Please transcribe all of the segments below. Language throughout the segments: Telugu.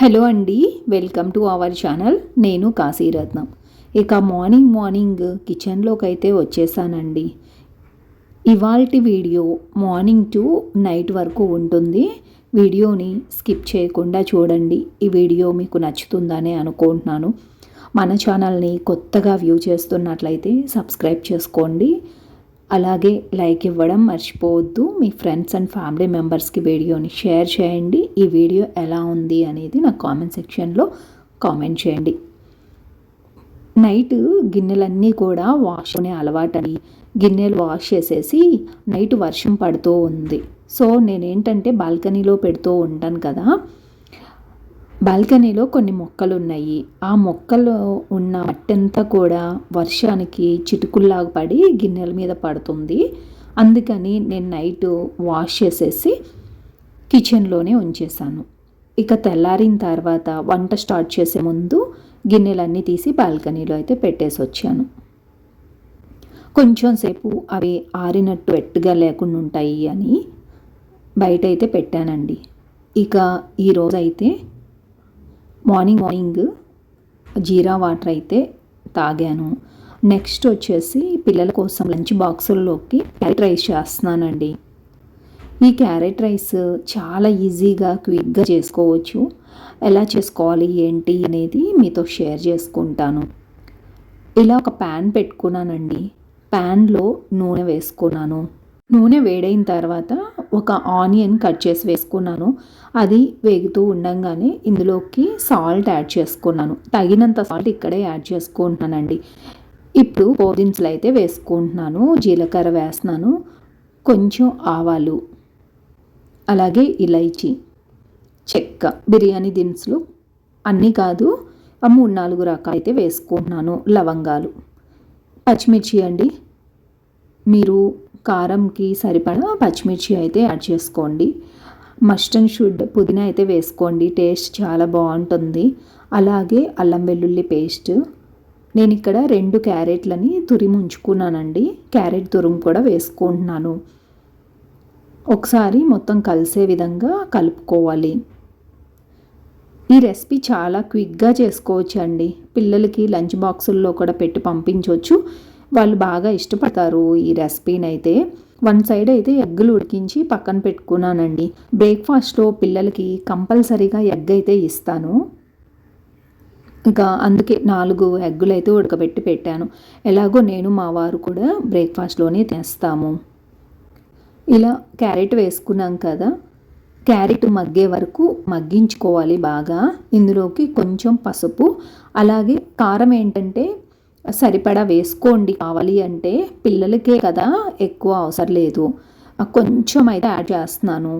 హలో అండి వెల్కమ్ టు అవర్ ఛానల్. నేను కాశీరత్నం ఇక మార్నింగ్ మార్నింగ్ కిచెన్లోకి అయితే వచ్చేసానండి. ఇవాల్టి వీడియో మార్నింగ్ టు నైట్ వరకు ఉంటుంది. వీడియోని స్కిప్ చేయకుండా చూడండి. ఈ వీడియో మీకు నచ్చుతుందని అనుకుంటున్నాను. మన ఛానల్ని కొత్తగా వ్యూ చేస్తున్నట్లయితే సబ్స్క్రైబ్ చేసుకోండి. అలాగే లైక్ ఇవ్వడం మర్చిపోవద్దు. మీ ఫ్రెండ్స్ అండ్ ఫ్యామిలీ మెంబర్స్కి వీడియోని షేర్ చేయండి. ఈ వీడియో ఎలా ఉంది అనేది నాకు కామెంట్ సెక్షన్లో కామెంట్ చేయండి. నైట్ గిన్నెలన్నీ కూడా వాష్ అనే అలవాటని గిన్నెలు వాష్ చేసేసి నైట్ వర్షం పడుతూ ఉంది. సో నేనేంటంటే బాల్కనీలో పెడుతూ ఉంటాను కదా. బాల్కనీలో కొన్ని మొక్కలు ఉన్నాయి ఆ మొక్కలో ఉన్న మట్టంతా కూడా వర్షానికి చిటుకుల్లాగా పడి గిన్నెల మీద పడుతుంది. అందుకని నేను నైట్ వాష్ చేసేసి కిచెన్లోనే ఉంచేసాను ఇక తెల్లారిన తర్వాత వంట స్టార్ట్ చేసే ముందు గిన్నెలన్నీ తీసి బాల్కనీలో అయితే పెట్టేసి వచ్చాను. కొంచెం సేపు అవి ఆరినట్టు ఎట్టుగా లేకుండా ఉంటాయి అని బయట అయితే పెట్టానండి. ఇక ఈరోజైతే అయితే మార్నింగ్ మార్నింగ్ జీరా వాటర్ అయితే తాగాను. నెక్స్ట్ వచ్చేసి పిల్లల కోసం లంచ్ బాక్సుల్లోకి క్యారెట్ రైస్ చేస్తున్నానండి. ఈ క్యారెట్ రైస్ చాలా ఈజీగా క్విక్గా చేసుకోవచ్చు. ఎలా చేసుకోవాలి ఏంటి అనేది మీతో షేర్ చేసుకుంటాను. ఇలా ఒక ప్యాన్ పెట్టుకున్నానండి. ప్యాన్లో నూనె వేసుకున్నాను. నూనె వేడైన తర్వాత ఒక ఆనియన్ కట్ చేసి వేసుకున్నాను. అది వేగుతూ ఉండంగానే ఇందులోకి సాల్ట్ యాడ్ చేసుకున్నాను. తగినంత సాల్ట్ ఇక్కడే యాడ్ చేసుకుంటున్నానండి. ఇప్పుడు పోదిన్సులు అయితే వేసుకుంటున్నాను. జీలకర్ర వేస్తున్నాను. కొంచెం ఆవాలు అలాగే ఇలైచి చెక్క బిర్యానీ దినుసులు అన్నీ కాదు మూడు నాలుగు రకాలు అయితే వేసుకుంటున్నాను. లవంగాలు పచ్చిమిర్చి అండి. మీరు కారంకి సరిపడా పచ్చిమిర్చి అయితే యాడ్ చేసుకోండి. మస్ట్ అండ్ షుడ్ పుదీనా అయితే వేసుకోండి. టేస్ట్ చాలా బాగుంటుంది. అలాగే అల్లం వెల్లుల్లి పేస్ట్. నేను ఇక్కడ రెండు క్యారెట్లని తురిమి ఉంచుకున్నానండి క్యారెట్ తురుము కూడా వేసుకుంటున్నాను. ఒకసారి మొత్తం కలిసే విధంగా కలుపుకోవాలి. ఈ రెసిపీ చాలా క్విక్గా చేసుకోవచ్చు అండి పిల్లలకి లంచ్ బాక్సుల్లో కూడా పెట్టి పంపించవచ్చు వాళ్ళు బాగా ఇష్టపడతారు ఈ రెసిపీని అయితే వన్ సైడ్ అయితే ఎగ్గులు ఉడికించి పక్కన పెట్టుకున్నానండి. బ్రేక్ఫాస్ట్లో పిల్లలకి కంపల్సరీగా ఎగ్ అయితే ఇస్తాను. ఇంకా అందుకే నాలుగు ఎగ్గులు అయితే ఉడకబెట్టి పెట్టాను. ఎలాగో నేను మా వారు కూడా బ్రేక్ఫాస్ట్లోనే తెస్తాము. ఇలా క్యారెట్ వేసుకున్నాం కదా. క్యారెట్ మగ్గే వరకు మగ్గించుకోవాలి బాగా. ఇందులోకి కొంచెం పసుపు అలాగే కారం ఏంటంటే సరిపడా వేసుకోండి. కావాలి అంటే పిల్లలకే కదా ఎక్కువ అవసరం లేదు. కొంచెం అయితే యాడ్ చేస్తున్నాను.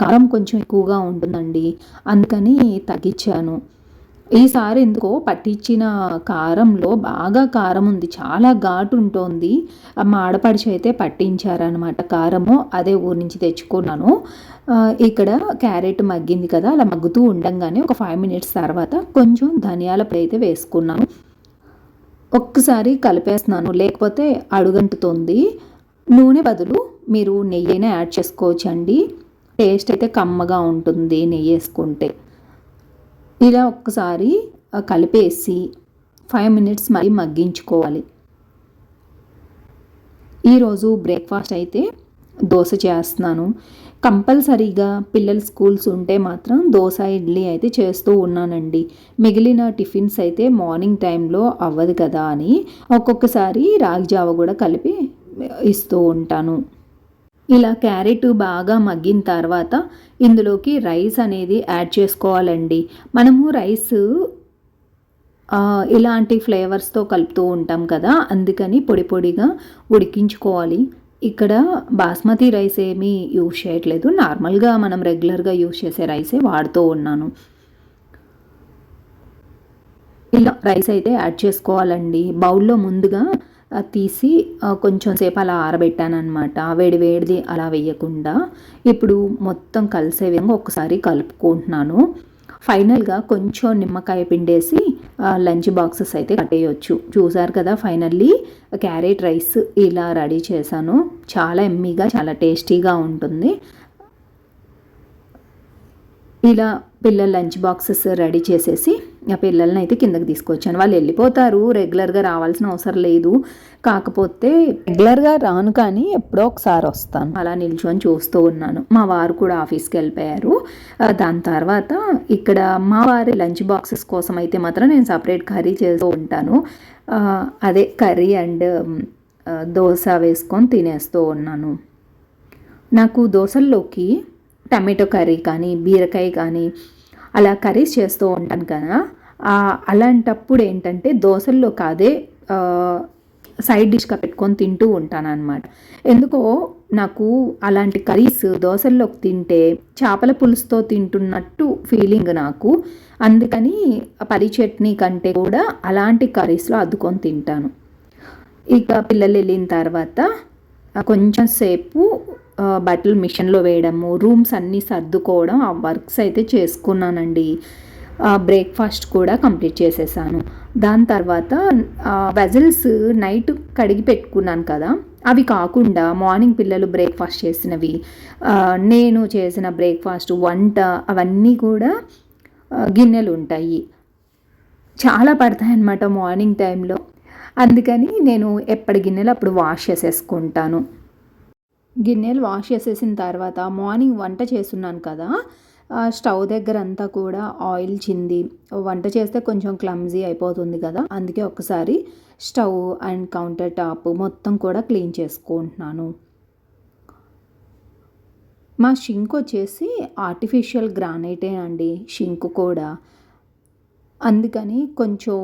కారం కొంచెం ఎక్కువగా ఉంటుందండి. అందుకని తగ్గించాను. ఈసారి ఎందుకో పట్టించిన కారంలో బాగా కారం ఉంది. చాలా ఘాటు ఉంటుంది. మా ఆడపడిచి అయితే పట్టించారనమాట కారము. అదే ఊరి నుంచి తెచ్చుకున్నాను. ఇక్కడ క్యారెట్ మగ్గింది కదా అలా మగ్గుతూ ఉండగానే ఒక ఫైవ్ మినిట్స్ తర్వాత కొంచెం ధనియాల పొడి అయితే వేసుకున్నాను. ఒక్కసారి కలిపేస్తున్నాను. లేకపోతే అడుగంటుతుంది. నూనె బదులు మీరు నెయ్యినే యాడ్ చేసుకోవచ్చు అండి టేస్ట్ అయితే కమ్మగా ఉంటుంది నెయ్యి వేసుకుంటే. ఇలా ఒక్కసారి కలిపేసి ఫైవ్ మినిట్స్ మరీ మగ్గించుకోవాలి. ఈరోజు బ్రేక్ఫాస్ట్ అయితే దోశ చేస్తున్నాను. కంపల్సరీగా పిల్లల స్కూల్స్ ఉంటే మాత్రం దోశ ఇడ్లీ అయితే చేస్తూ ఉన్నానండి. మిగిలిన టిఫిన్స్ అయితే మార్నింగ్ టైంలో అవ్వదు కదా అని ఒక్కొక్కసారి రాగి జావ కూడా కలిపి ఇస్తూ ఉంటాను. ఇలా క్యారెట్ బాగా మగ్గిన తర్వాత ఇందులోకి రైస్ అనేది యాడ్ చేసుకోవాలండి. మనము రైస్ ఇలాంటి ఫ్లేవర్స్తో కలుపుతూ ఉంటాం కదా అందుకని పొడి పొడిగా ఉడికించుకోవాలి. ఇక్కడ బాస్మతి రైస్ ఏమీ యూజ్ చేయట్లేదు. నార్మల్గా మనం రెగ్యులర్గా యూజ్ చేసే రైసే వాడుతూ ఉన్నాను. ఇలా రైస్ అయితే యాడ్ చేసుకోవాలండి. బౌల్లో ముందుగా తీసి కొంచెం సేపు అలా ఆరబెట్టాను అనమాట వేడి వేడిది అలా వేయకుండా ఇప్పుడు మొత్తం కలిసే విధంగా ఒకసారి కలుపుకుంటున్నాను. ఫైనల్గా కొంచెం నిమ్మకాయ పిండేసి లంచ్ బాక్సెస్ అయితే కట్టేయచ్చు. చూసారు కదా ఫైనల్లీ క్యారెట్ రైస్ ఇలా రెడీ చేశాను. చాలా ఎమ్మీగా చాలా టేస్టీగా ఉంటుంది. ఇలా పిల్లల లంచ్ బాక్సెస్ రెడీ చేసేసి ఆ పిల్లల్ని అయితే కిందకి తీసుకొచ్చాను. వాళ్ళు వెళ్ళిపోతారు. రెగ్యులర్గా రావాల్సిన అవసరం లేదు. కాకపోతే రెగ్యులర్గా రాను కానీ ఎప్పుడో ఒకసారి వస్తాను. అలా నిల్చొని చూస్తూ ఉన్నాను. మా వారు కూడా ఆఫీస్కి వెళ్ళిపోయారు. దాని తర్వాత ఇక్కడ మా వారి లంచ్ బాక్సెస్ కోసం అయితే మాత్రం నేను సపరేట్ కర్రీ చేస్తూ ఉంటాను. అదే కర్రీ అండ్ దోశ వేసుకొని తినేస్తూ ఉన్నాను. నాకు దోశల్లోకి టమాటో కర్రీ కానీ బీరకాయ కానీ అలా కర్రీస్ చేస్తూ ఉంటాను కదా. అలాంటప్పుడు ఏంటంటే దోశల్లో కాదే సైడ్ డిష్గా పెట్టుకొని తింటూ ఉంటాను అనమాట ఎందుకో నాకు అలాంటి కర్రీస్ దోశల్లోకి తింటే చేపల పులుసుతో తింటున్నట్టు ఫీలింగ్ నాకు. అందుకని పరి చట్నీ కంటే కూడా అలాంటి కర్రీస్లో అద్దుకొని తింటాను. ఇక పిల్లలు వెళ్ళిన తర్వాత కొంచెం సేపు బట్టలు మిషన్లో వేయడము రూమ్స్ అన్నీ సర్దుకోవడం ఆ వర్క్స్ అయితే చేసుకున్నానండి. బ్రేక్ఫాస్ట్ కూడా కంప్లీట్ చేసేసాను. దాని తర్వాత వెజల్స్ నైట్ కడిగి పెట్టుకున్నాను కదా అవి కాకుండా మార్నింగ్ పిల్లలు బ్రేక్ఫాస్ట్ చేసినవి నేను చేసిన బ్రేక్ఫాస్ట్ వంట అవన్నీ కూడా గిన్నెలు ఉంటాయి. చాలా పడతాయి అన్నమాట మార్నింగ్ టైంలో అందుకని నేను ఎప్పటి గిన్నెలు అప్పుడు వాష్ చేసేసుకుంటాను. గిన్నెలు వాష్ చేసేసిన తర్వాత మార్నింగ్ వంట చేస్తున్నాను కదా స్టవ్ దగ్గర అంతా కూడా ఆయిల్ చింది. వంట చేస్తే కొంచెం క్లమ్జీ అయిపోతుంది కదా అందుకే ఒకసారి స్టవ్ అండ్ కౌంటర్ టాప్ మొత్తం కూడా క్లీన్ చేసుకుంటున్నాను. మా షింక్ వచ్చేసి ఆర్టిఫిషియల్ గ్రానైటే అండి షింక్ కూడా. అందుకని కొంచెం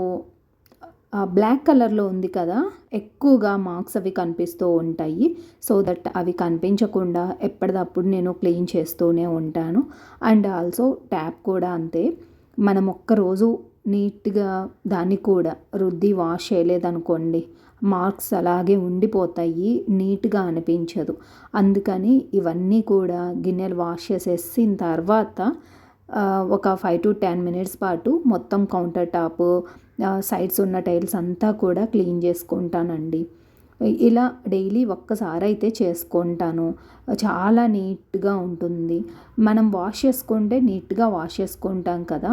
బ్లాక్ కలర్లో ఉంది కదా ఎక్కువగా మార్క్స్ అవి కనిపిస్తూ ఉంటాయి. సో దట్ అవి కనిపించకుండా ఎప్పటిదప్పుడు నేను క్లీన్ చేస్తూనే ఉంటాను. అండ్ ఆల్సో ట్యాప్ కూడా అంతే. మనం ఒక్కరోజు నీట్గా దాన్ని కూడా రుద్ది వాష్ చేయలేదనుకోండి మార్క్స్ అలాగే ఉండిపోతాయి నీట్గా అనిపించదు. అందుకని ఇవన్నీ కూడా గిన్నెలు వాష్ చేసేసిన తర్వాత ఒక ఫైవ్ టు టెన్ మినిట్స్ పాటు మొత్తం కౌంటర్ టాప్ సైడ్స్ ఉన్న టైల్స్ అంతా కూడా క్లీన్ చేసుకుంటానండి. ఇలా డైలీ ఒక్కసారి అయితే చేసుకుంటాను. చాలా నీట్గా ఉంటుంది. మనం వాష్ చేసుకుంటే నీట్గా వాష్ చేసుకుంటాం కదా.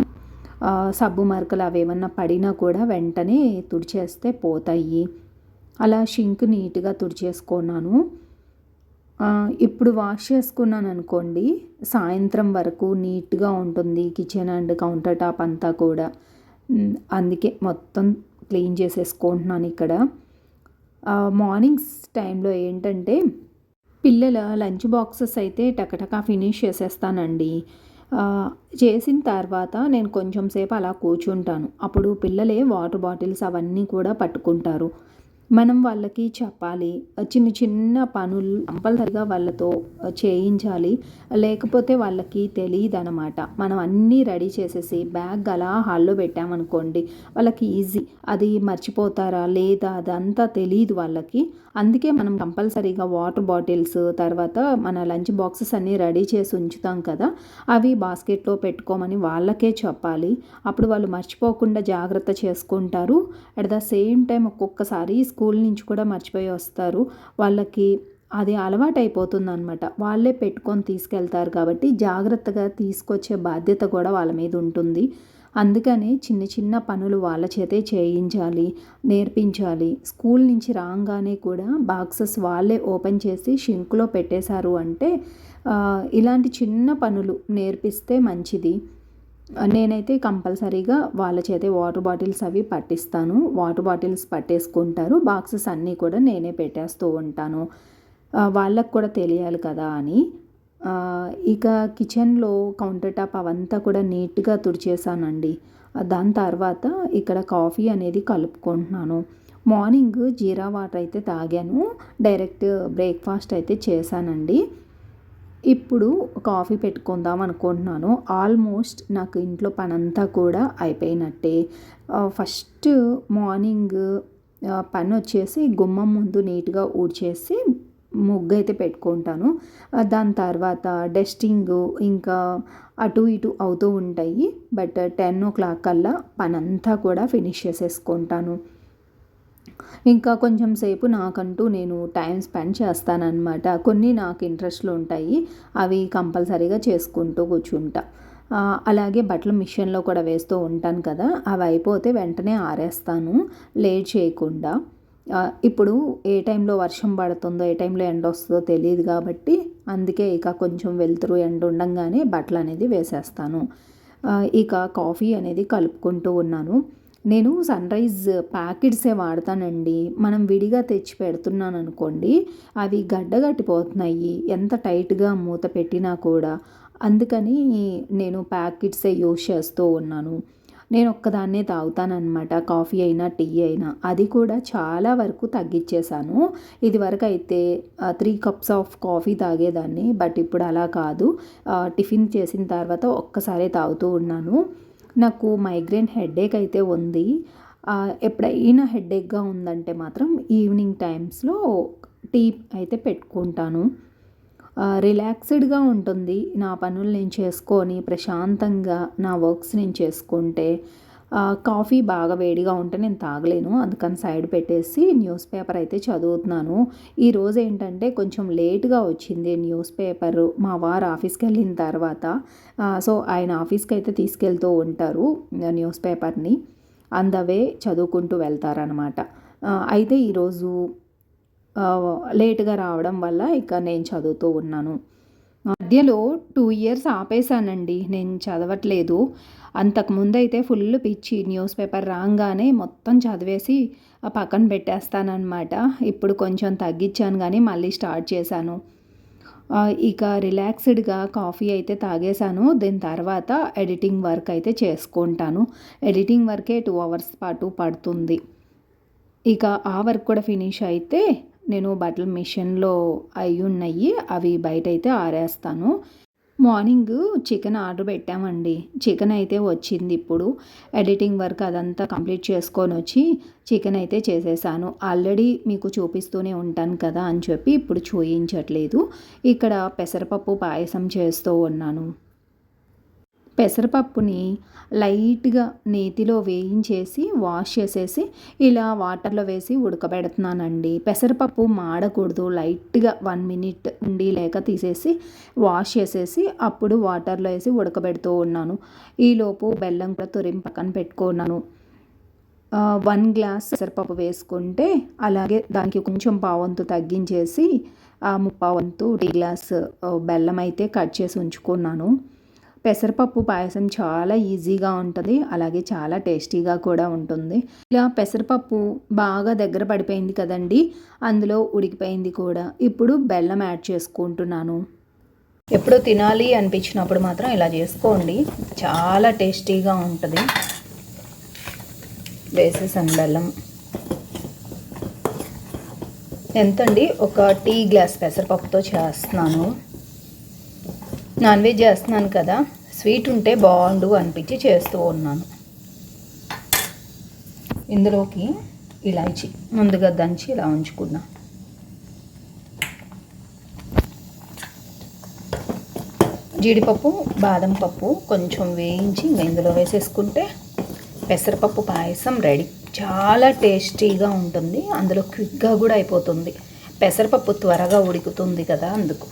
సబ్బు మరకలు అవేమన్నా పడినా కూడా వెంటనే తుడిచేస్తే పోతాయి. అలా షింక్ నీట్గా తుడిచేసుకున్నాను. ఇప్పుడు వాష్ చేసుకున్నాను అనుకోండి సాయంత్రం వరకు నీట్గా ఉంటుంది కిచెన్ అండ్ కౌంటర్ టాప్ అంతా కూడా. అందుకే మొత్తం క్లీన్ చేసేసుకుంటున్నాను ఇక్కడ. మార్నింగ్స్ టైంలో ఏంటంటే పిల్లల లంచ్ బాక్సెస్ అయితే టకటకా ఫినిష్ చేసేస్తానండి. చేసిన తర్వాత నేను కొంచెం సేపు అలా కూర్చుంటాను. అప్పుడు పిల్లలే వాటర్ బాటిల్స్ అవన్నీ కూడా పట్టుకుంటారు. మనం వాళ్ళకి చెప్పాలి చిన్న చిన్న పనులు కంపల్సరిగా వాళ్ళతో చేయించాలి. లేకపోతే వాళ్ళకి తెలియదు అనమాట మనం అన్నీ రెడీ చేసేసి బ్యాగ్ అలా హాల్లో పెట్టామనుకోండి వాళ్ళకి ఈజీ. అది మర్చిపోతారా లేదా అదంతా తెలియదు వాళ్ళకి. అందుకే మనం కంపల్సరీగా వాటర్ బాటిల్స్ తర్వాత మన లంచ్ బాక్సెస్ అన్నీ రెడీ చేసి ఉంచుతాం కదా అవి బాస్కెట్లో పెట్టుకోమని వాళ్ళకే చెప్పాలి. అప్పుడు వాళ్ళు మర్చిపోకుండా జాగ్రత్త చేసుకుంటారు. అట్ ద సేమ్ టైం ఒక్కొక్కసారి స్కూల్ నుంచి కూడా మర్చిపోయి వస్తారు. వాళ్ళకి అది అలవాటు అయిపోతుంది అనమాట వాళ్ళే పెట్టుకొని తీసుకెళ్తారు కాబట్టి జాగ్రత్తగా తీసుకొచ్చే బాధ్యత కూడా వాళ్ళ మీద ఉంటుంది. అందుకని చిన్న చిన్న పనులు వాళ్ళ చేతే చేయించాలి నేర్పించాలి. స్కూల్ నుంచి రాగానే కూడా బాక్సెస్ వాళ్ళే ఓపెన్ చేసి షింక్లో పెట్టేశారు అంటే ఇలాంటి చిన్న పనులు నేర్పిస్తే మంచిది. నేనైతే కంపల్సరీగా వాళ్ళ చేతే వాటర్ బాటిల్స్ అవి పట్టిస్తాను. వాటర్ బాటిల్స్ పట్టేసుకుంటారు. బాక్సెస్ అన్నీ కూడా నేనే పెట్టేస్తూ ఉంటాను. వాళ్ళకు కూడా తెలియాలి కదా అని. ఇక కిచెన్లో కౌంటర్ టాప్ అవంతా కూడా నీట్గా తుడిచేసానండి. దాని తర్వాత ఇక్కడ కాఫీ అనేది కలుపుకుంటున్నాను. మార్నింగ్ జీరా వాటర్ అయితే తాగాను. డైరెక్ట్ బ్రేక్ఫాస్ట్ అయితే చేశానండి. ఇప్పుడు కాఫీ పెట్టుకుందాం అనుకుంటున్నాను. ఆల్మోస్ట్ నాకు ఇంట్లో పనంతా కూడా అయిపోయినట్టే. ఫస్ట్ మార్నింగ్ పని వచ్చేసి గుమ్మం ముందు నీట్గా ఊడ్చేసి ముగ్గు అయితే పెట్టుకుంటాను దాని తర్వాత డస్టింగ్ ఇంకా అటు ఇటు అవుతూ ఉంటాయి. బట్ టెన్ ఓ క్లాక్ కల్లా పనంతా కూడా ఫినిష్ చేసేసుకుంటాను. ఇంకా కొంచెం సేపు నాకంటూ నేను టైం స్పెండ్ చేస్తానన్నమాట. కొన్ని నాకు ఇంట్రెస్ట్లు ఉంటాయి. అవి కంపల్సరీగా చేసుకుంటూ కూర్చుంటా. అలాగే బట్టలు మిషన్లో కూడా వేస్తూ ఉంటాను కదా. అవి అయిపోతే వెంటనే ఆరేస్తాను. లేట్ చేయకుండా. ఇప్పుడు ఏ టైంలో వర్షం పడుతుందో ఏ టైంలో ఎండ వస్తుందో తెలియదు కాబట్టి అందుకే ఇక కొంచెం వెలుతురు ఎండ ఉండంగానే బట్టలు అనేది వేసేస్తాను ఇక కాఫీ అనేది కలుపుకుంటూ ఉన్నాను. నేను సన్ రైజ్ ప్యాకెట్సే వాడతానండి. మనం విడిగా తెచ్చి పెడుతున్నాను అనుకోండి అవి గడ్డగట్టిపోతున్నాయి. ఎంత టైట్గా మూత పెట్టినా కూడా. అందుకని నేను ప్యాకెట్సే యూస్ చేస్తూ ఉన్నాను. నేను ఒక్కదాన్నే తాగుతానన్నమాట. కాఫీ అయినా టీ అయినా. అది కూడా చాలా వరకు తగ్గించేశాను ఇది వరకు అయితే త్రీ కప్స్ ఆఫ్ కాఫీ తాగేదాన్ని. బట్ ఇప్పుడు అలా కాదు. టిఫిన్ చేసిన తర్వాత ఒక్కసారే తాగుతూ ఉన్నాను. నాకు మైగ్రేన్ హెడేక్ అయితే ఉంది. ఎప్పుడైనా హెడేక్గా ఉందంటే మాత్రం ఈవినింగ్ టైమ్స్లో టీ అయితే పెట్టుకుంటాను. రిలాక్స్డ్గా ఉంటుంది. నా పనులు నేను చేసుకొని ప్రశాంతంగా నా వర్క్స్ నేను చేసుకుంటే కాఫీ బాగా వేడిగా ఉంటే నేను తాగలేను. అందుకని సైడ్ పెట్టేసి న్యూస్ పేపర్ అయితే చదువుతున్నాను. ఈరోజు ఏంటంటే కొంచెం లేట్గా వచ్చింది న్యూస్ పేపర్. మా వారు ఆఫీస్కి వెళ్ళిన తర్వాత సో ఆయన ఆఫీస్కి అయితే తీసుకెళ్తూ ఉంటారు న్యూస్ పేపర్ని. అందవే చదువుకుంటూ వెళ్తారనమాట అయితే ఈరోజు లేటుగా రావడం వల్ల ఇక నేను చదువుతూ ఉన్నాను. మధ్యలో టూ ఇయర్స్ ఆపేశానండి. నేను చదవట్లేదు. అంతకుముందైతే అయితే ఫుల్ పిచ్చి న్యూస్ పేపర్ రాగానే మొత్తం చదివేసి పక్కన పెట్టేస్తానమాట ఇప్పుడు కొంచెం తగ్గించాను కానీ మళ్ళీ స్టార్ట్ చేశాను. ఇక రిలాక్స్డ్గా కాఫీ అయితే తాగేశాను. దీని తర్వాత ఎడిటింగ్ వర్క్ అయితే చేసుకుంటాను. ఎడిటింగ్ వర్కే టూ అవర్స్ పాటు పడుతుంది. ఇక ఆ వర్క్ కూడా ఫినిష్ అయితే నేను బట్టలు మిషన్లో అయి ఉన్నాయి అవి బయట అయితే ఆరేస్తాను. మార్నింగ్ చికెన్ ఆర్డర్ పెట్టామండి. చికెన్ అయితే వచ్చింది ఇప్పుడు. ఎడిటింగ్ వర్క్ అదంతా కంప్లీట్ చేసుకొని వచ్చి చికెన్ అయితే చేసేసాను. ఆల్రెడీ మీకు చూపిస్తూనే ఉంటాను కదా అని చెప్పి ఇప్పుడు చూయించట్లేదు. ఇక్కడ పెసరపప్పు పాయసం చేస్తూ ఉన్నాను. పెసరపప్పుని లైట్గా నేతిలో వేయించేసి వాష్ చేసేసి ఇలా వాటర్లో వేసి ఉడకబెడుతున్నానండి. పెసరపప్పు మాడకూడదు. లైట్గా వన్ మినిట్ ఉండి లేక తీసేసి వాష్ చేసేసి అప్పుడు వాటర్లో వేసి ఉడకబెడుతూ ఉన్నాను. ఈలోపు బెల్లం కూడా తురిమి పక్కన పెట్టుకున్నాను. వన్ గ్లాస్ పెసరపప్పు వేసుకుంటే అలాగే దానికి కొంచెం పావంతు తగ్గించేసి ఆ ముప్పావంతు టీ గ్లాస్ బెల్లం అయితే కట్ చేసి ఉంచుకున్నాను. పెసరపప్పు పాయసం చాలా ఈజీగా ఉంటుంది. అలాగే చాలా టేస్టీగా కూడా ఉంటుంది. ఇలా పెసరపప్పు బాగా దగ్గర పడిపోయింది కదండి. అందులో ఉడికిపోయింది కూడా. ఇప్పుడు బెల్లం యాడ్ చేసుకుంటున్నాను. ఎప్పుడు తినాలి అనిపించినప్పుడు మాత్రం ఇలా చేసుకోండి. చాలా టేస్టీగా ఉంటుంది. వేసేసాను బెల్లం. ఎంతండి? ఒక టీ గ్లాస్ పెసరపప్పుతో చేస్తున్నాను. నాన్ వెజ్ చేస్తున్నాను కదా స్వీట్ ఉంటే బాగుండు అనిపించి చేస్తూ ఉన్నాను. ఇందులోకి ఇలాచి ముందుగా దంచి ఇలా ఉంచుకున్నా. జీడిపప్పు బాదం పప్పు కొంచెం వేయించి ఇంకా ఇందులో వేసేసుకుంటే పెసరపప్పు పాయసం రెడీ. చాలా టేస్టీగా ఉంటుంది అందులో క్విక్గా కూడా అయిపోతుంది. పెసరపప్పు త్వరగా ఉడుకుతుంది కదా అందుకు.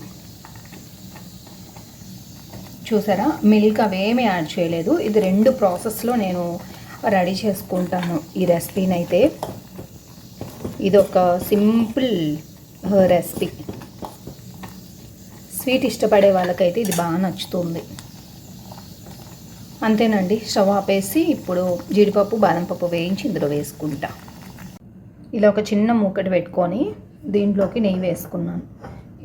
చూసారా? మిల్క్ అవేమీ యాడ్ చేయలేదు. ఇది రెండు ప్రాసెస్లో నేను రెడీ చేసుకుంటాను ఈ రెసిపీని అయితే. ఇది ఒక సింపుల్ రెసిపీ. స్వీట్ ఇష్టపడే వాళ్ళకైతే ఇది బాగా నచ్చుతుంది. అంతేనండి. స్టవ్ ఆపేసి ఇప్పుడు జీడిపప్పు బాదం పప్పు వేయించి ఇందులో వేసుకుంటా. ఇలా ఒక చిన్న మూకటి పెట్టుకొని దీంట్లోకి నెయ్యి వేసుకున్నాను.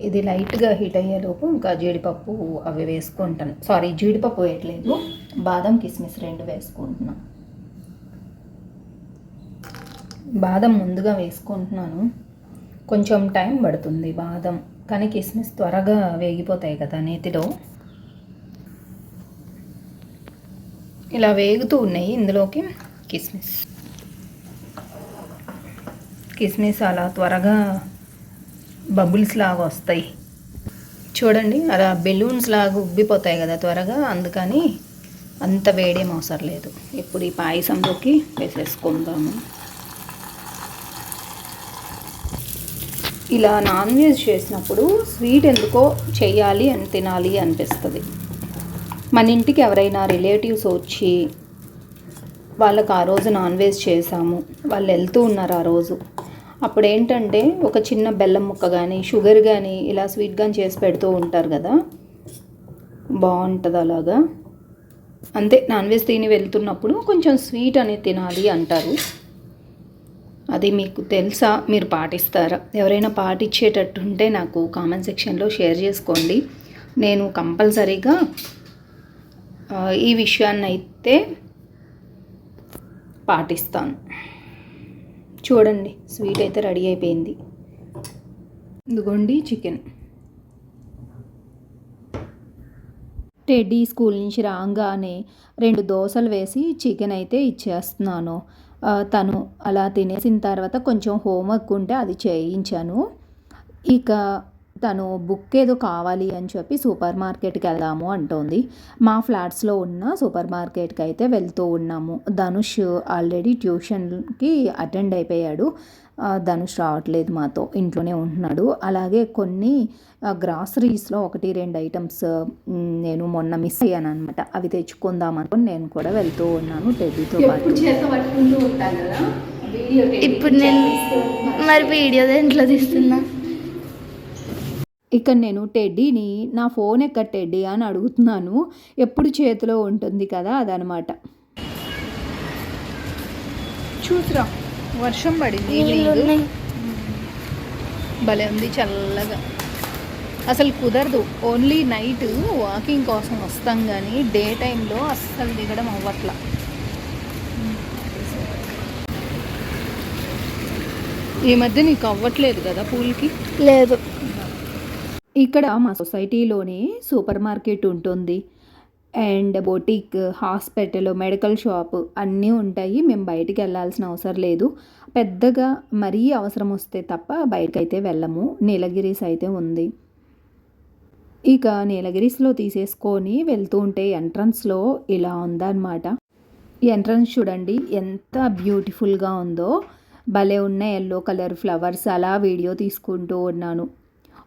ఇది లైట్గా హీట్ అయ్యేలోపు ఇంకా జీడిపప్పు అవి వేసుకుంటాను. సారీ జీడిపప్పు వేయట్లేదు. బాదం కిస్మిస్ రెండు వేసుకుంటున్నాను బాదం ముందుగా వేసుకుంటున్నాను. కొంచెం టైం పడుతుంది బాదం. కానీ కిస్మిస్ త్వరగా వేగిపోతాయి కదా నేతిలో. ఇలా వేగుతూ ఉన్నాయి ఇందులోకి కిస్మిస్. కిస్మిస్ అలా త్వరగా బబుల్స్ లాగా వస్తాయి. చూడండి అలా బెలూన్స్ లాగా ఉబ్బిపోతాయి కదా త్వరగా అందుకని అంత వేడేం అవసరం లేదు. ఇప్పుడు ఈ పాయసంలోకి వేసేసుకుందాము. ఇలా నాన్ వెజ్ చేసినప్పుడు స్వీట్ ఎందుకో చేయాలి అని తినాలి అనిపిస్తుంది. మన ఇంటికి ఎవరైనా రిలేటివ్స్ వచ్చి వాళ్ళకి ఆ రోజు నాన్ వెజ్ చేసాము వాళ్ళు వెళ్తూ ఉన్నారు ఆ రోజు. అప్పుడు ఏంటంటే ఒక చిన్న బెల్లం ముక్క కానీ షుగర్ కానీ ఇలా స్వీట్ కానీ చేసి పెడుతూ ఉంటారు కదా. బాగుంటుంది అలాగా. అంతే నాన్ వెజ్ తిని వెళ్తున్నప్పుడు కొంచెం స్వీట్ అనేది తినాలి అంటారు. అది మీకు తెలుసా? మీరు పాటిస్తారా? ఎవరైనా పాటించేటట్టుంటే నాకు కామెంట్ సెక్షన్లో షేర్ చేసుకోండి. నేను కంపల్సరీగా ఈ విషయాన్ని అయితే పాటిస్తాను. చూడండి స్వీట్ అయితే రెడీ అయిపోయింది. ఇదిగోండి చికెన్. టెడ్డీ స్కూల్ నుంచి రాగానే రెండు దోశలు వేసి చికెన్ అయితే ఇచ్చేస్తున్నాను. తను అలా తినేసిన తర్వాత కొంచెం హోంవర్క్ ఉంటే అది చేయించాను. ఇక తను బుక్ ఏదో కావాలి అని చెప్పి సూపర్ మార్కెట్కి వెళ్దాము అంటోంది. మా ఫ్లాట్స్లో ఉన్న సూపర్ మార్కెట్కి అయితే వెళ్తూ ఉన్నాము. ధనుష్ ఆల్రెడీ ట్యూషన్కి అటెండ్ అయిపోయాడు. ధనుష్ రావట్లేదు మాతో. ఇంట్లోనే ఉంటున్నాడు. అలాగే కొన్ని గ్రాసరీస్లో ఒకటి రెండు ఐటమ్స్ నేను మొన్న మిస్ అయ్యాను అనమాట అవి తెచ్చుకుందాం అనుకుని నేను కూడా వెళ్తూ ఉన్నాను టెడ్డీతో పాటు. ఇప్పుడు నేను మరి వీడియో దేంట్లో తీస్తున్నా? ఇక నేను టెడ్డీని నా ఫోన్ ఎక్కడ టెడ్డీ అని అడుగుతున్నాను. ఎప్పుడు చేతిలో ఉంటుంది కదా అదనమాట. చూసిరా వర్షం పడింది. భలే ఉంది చల్లగా. అసలు కుదరదు ఓన్లీ నైట్ వాకింగ్ కోసం వస్తాం కానీ డే టైంలో అస్సలు దిగడం అవ్వట్లా. ఈ మధ్య నీకు అవ్వట్లేదు కదా పూల్కి? లేదు. ఇక్కడ మా సొసైటీలోనే సూపర్ మార్కెట్ ఉంటుంది. And boutique hospital medical shop అన్నీ ఉంటాయి. మేము బయటికి వెళ్ళాల్సిన అవసరం లేదు. పెద్దగా మరీ అవసరం వస్తే తప్ప బయటకైతే వెళ్ళము. నీలగిరీస్ అయితే ఉంది. ఇక నీలగిరీస్లో తీసేసుకొని వెళ్తూ ఉంటే ఎంట్రన్స్లో ఇలా ఉందన్నమాట. ఎంట్రన్స్ చూడండి ఎంత బ్యూటిఫుల్గా ఉందో. భలే ఉన్న ఎల్లో కలర్ ఫ్లవర్స్ అలా వీడియో తీసుకుంటూ ఉన్నాను.